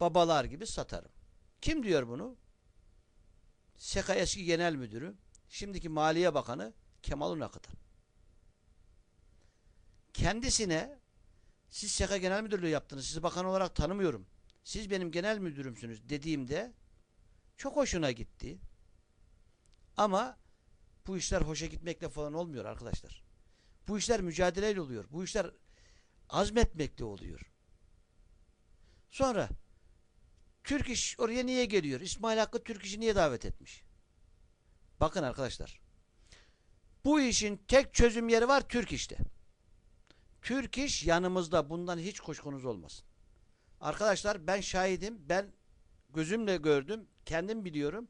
babalar gibi satarım. Kim diyor bunu? SEKA eski genel müdürü, şimdiki Maliye Bakanı Kemal Unakıtan. Kendisine siz SEKA genel müdürlüğü yaptınız, sizi bakan olarak tanımıyorum. Siz benim genel müdürümsünüz dediğimde çok hoşuna gitti. Ama bu işler hoşa gitmekle falan olmuyor arkadaşlar. Bu işler mücadeleyle oluyor. Bu işler azmetmekle oluyor. Sonra Türk İş oraya niye geliyor? İsmail Hakkı Türk İş'i niye davet etmiş? Bakın arkadaşlar. Bu işin tek çözüm yeri var Türk İş'te. Türk İş yanımızda. Bundan hiç kuşkunuz olmasın. Arkadaşlar ben şahidim. Ben gözümle gördüm. Kendim biliyorum.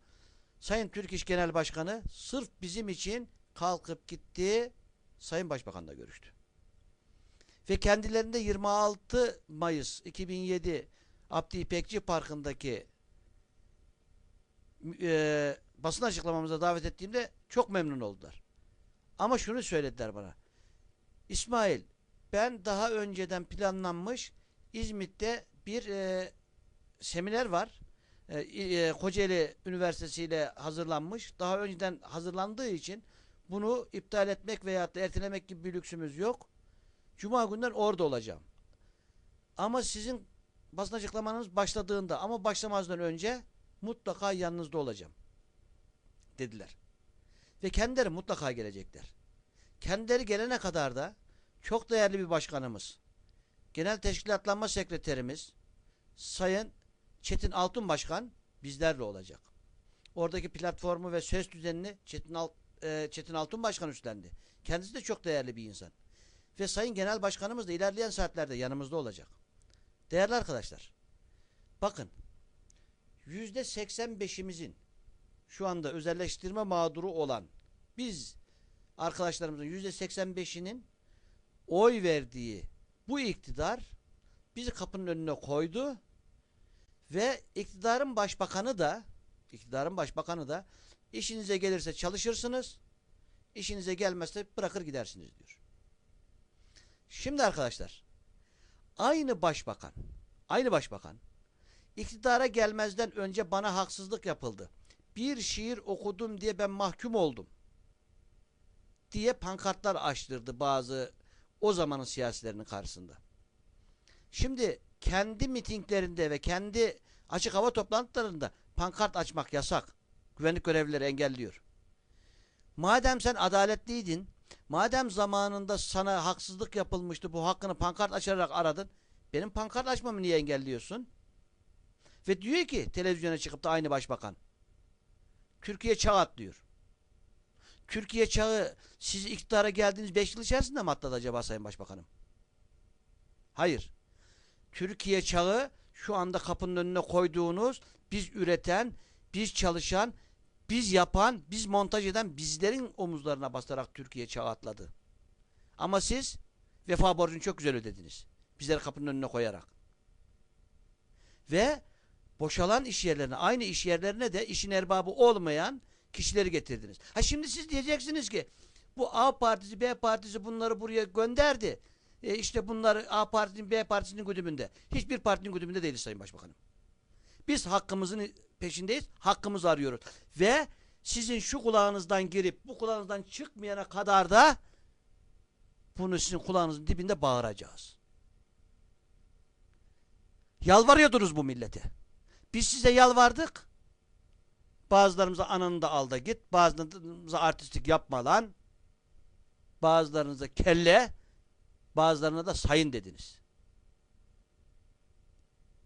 Sayın Türk İş Genel Başkanı sırf bizim için kalkıp gitti. Sayın Başbakan'la görüştü. Ve kendilerinde 26 Mayıs 2007 Abdi İpekçi Parkı'ndaki e, basın açıklamamıza davet ettiğimde çok memnun oldular. Ama şunu söylediler bana. İsmail ben daha önceden planlanmış İzmit'te bir e, seminer var. E, e, Kocaeli Üniversitesi ile hazırlanmış. Daha önceden hazırlandığı için bunu iptal etmek veya ertelemek gibi bir lüksümüz yok. Cuma günden orada olacağım. Ama sizin basın açıklamanız başladığında ama başlamazdan önce mutlaka yanınızda olacağım. Dediler. Ve kendileri mutlaka gelecekler. Kendileri gelene kadar da çok değerli bir başkanımız, genel teşkilatlanma sekreterimiz, Sayın Çetin Altun Başkan bizlerle olacak. Oradaki platformu ve söz düzenini Çetin, Alt, e, Çetin Altun Başkan üstlendi. Kendisi de çok değerli bir insan. Ve Sayın Genel Başkanımız da ilerleyen saatlerde yanımızda olacak. Değerli arkadaşlar, bakın yüzde 85'imizin şu anda özelleştirme mağduru olan biz arkadaşlarımızın yüzde 85'inin oy verdiği bu iktidar bizi kapının önüne koydu ve iktidarın başbakanı da iktidarın başbakanı da işinize gelirse çalışırsınız işinize gelmezse bırakır gidersiniz diyor. Şimdi arkadaşlar aynı başbakan aynı başbakan iktidara gelmezden önce bana haksızlık yapıldı. Bir şiir okudum diye ben mahkum oldum. diye pankartlar açtırdı bazı o zamanın siyasilerinin karşısında. Şimdi kendi mitinglerinde ve kendi açık hava toplantılarında pankart açmak yasak. Güvenlik görevlileri engelliyor. Madem sen adaletliydin, madem zamanında sana haksızlık yapılmıştı, bu hakkını pankart açarak aradın, benim pankart açmamı niye engelliyorsun? Ve diyor ki televizyona çıkıp da aynı başbakan. Türkiye çağ atlıyor. Türkiye çağı siz iktidara geldiğiniz 5 yıl içerisinde mi atladı acaba Sayın Başbakanım? Hayır. Türkiye çağı şu anda kapının önüne koyduğunuz biz üreten, biz çalışan, biz yapan, biz montaj eden bizlerin omuzlarına basarak Türkiye çağı atladı. Ama siz vefa borcunu çok güzel ödediniz. Bizleri kapının önüne koyarak. Ve boşalan iş yerlerine, aynı iş yerlerine de işin erbabı olmayan kişileri getirdiniz. Ha şimdi siz diyeceksiniz ki bu A partisi, B partisi bunları buraya gönderdi. E işte bunlar A partisinin, B partisinin güdümünde. Hiçbir partinin güdümünde değiliz Sayın Başbakanım. Biz hakkımızın peşindeyiz. Hakkımızı arıyoruz. Ve sizin şu kulağınızdan girip bu kulağınızdan çıkmayana kadar da bunu sizin kulağınızın dibinde bağıracağız. Yalvarıyordunuz bu millete. Biz size yalvardık. Bazılarımıza ananı da al da git. Bazılarımıza artistik yapma lan. Bazılarınıza kelle. Bazılarına da sayın dediniz.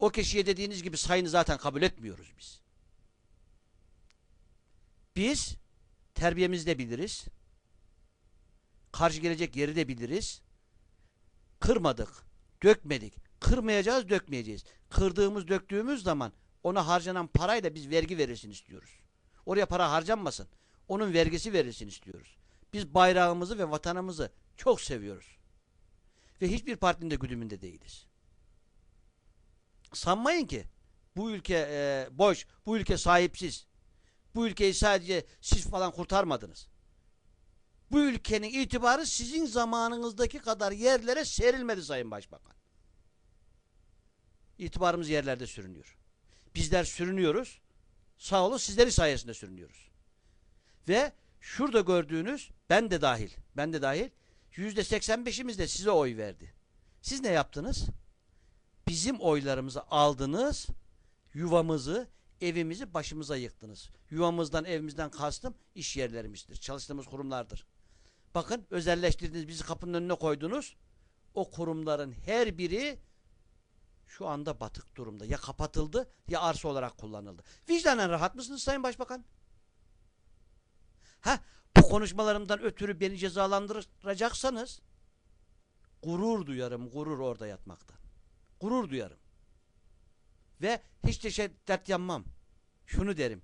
O kişiye dediğiniz gibi sayını zaten kabul etmiyoruz biz. Biz terbiyemizi de biliriz. Karşı gelecek yeri de biliriz. Kırmadık, dökmedik. Kırmayacağız, dökmeyeceğiz. Kırdığımız, döktüğümüz zaman ona harcanan parayla biz vergi verirsin istiyoruz. Oraya para harcanmasın. Onun vergisi verilsin istiyoruz. Biz bayrağımızı ve vatanımızı çok seviyoruz. Ve hiçbir partinin de güdümünde değiliz. Sanmayın ki bu ülke e, boş, bu ülke sahipsiz. Bu ülkeyi sadece siz falan kurtarmadınız. Bu ülkenin itibarı sizin zamanınızdaki kadar yerlere serilmedi Sayın Başbakan. itibarımız yerlerde sürünüyor. Bizler sürünüyoruz. Sağ olun sizlerin sayesinde sürünüyoruz. Ve şurada gördüğünüz ben de dahil. Ben de dahil. Yüzde 85'imiz de size oy verdi. Siz ne yaptınız? Bizim oylarımızı aldınız. Yuvamızı, evimizi başımıza yıktınız. Yuvamızdan, evimizden kastım iş yerlerimizdir. Çalıştığımız kurumlardır. Bakın özelleştirdiniz, bizi kapının önüne koydunuz. O kurumların her biri şu anda batık durumda. Ya kapatıldı ya arsa olarak kullanıldı. Vicdanen rahat mısınız Sayın Başbakan? Ha, bu konuşmalarımdan ötürü beni cezalandıracaksanız gurur duyarım, gurur orada yatmaktan. Gurur duyarım. Ve hiç de şey dert yanmam. Şunu derim.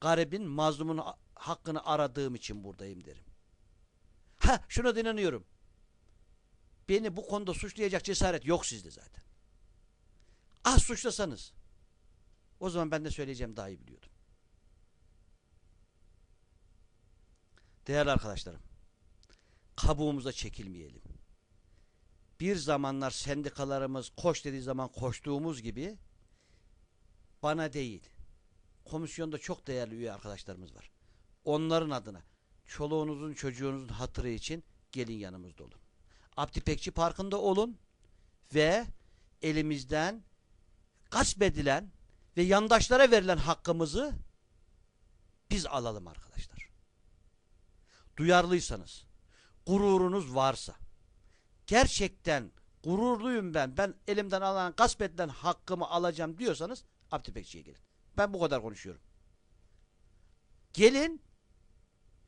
Garibin, mazlumun hakkını aradığım için buradayım derim. Ha, şuna da. Beni bu konuda suçlayacak cesaret yok sizde zaten. Az suçlasanız. O zaman ben de söyleyeceğim daha iyi biliyordum. Değerli arkadaşlarım. Kabuğumuza çekilmeyelim. Bir zamanlar sendikalarımız koş dediği zaman koştuğumuz gibi bana değil. Komisyonda çok değerli üye arkadaşlarımız var. Onların adına çoluğunuzun çocuğunuzun hatırı için gelin yanımızda olun. Abdi Parkı'nda olun ve elimizden gasp edilen ve yandaşlara verilen hakkımızı biz alalım arkadaşlar. Duyarlıysanız, gururunuz varsa, gerçekten gururluyum ben, ben elimden alan, gasp edilen hakkımı alacağım diyorsanız Pekçi'ye gelin. Ben bu kadar konuşuyorum. Gelin,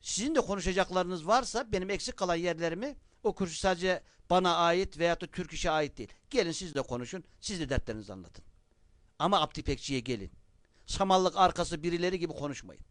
sizin de konuşacaklarınız varsa benim eksik kalan yerlerimi o kürsü sadece bana ait veyahut da Türk işe ait değil. Gelin siz de konuşun, siz de dertlerinizi anlatın. Ama Pekçi'ye gelin. Samallık arkası birileri gibi konuşmayın.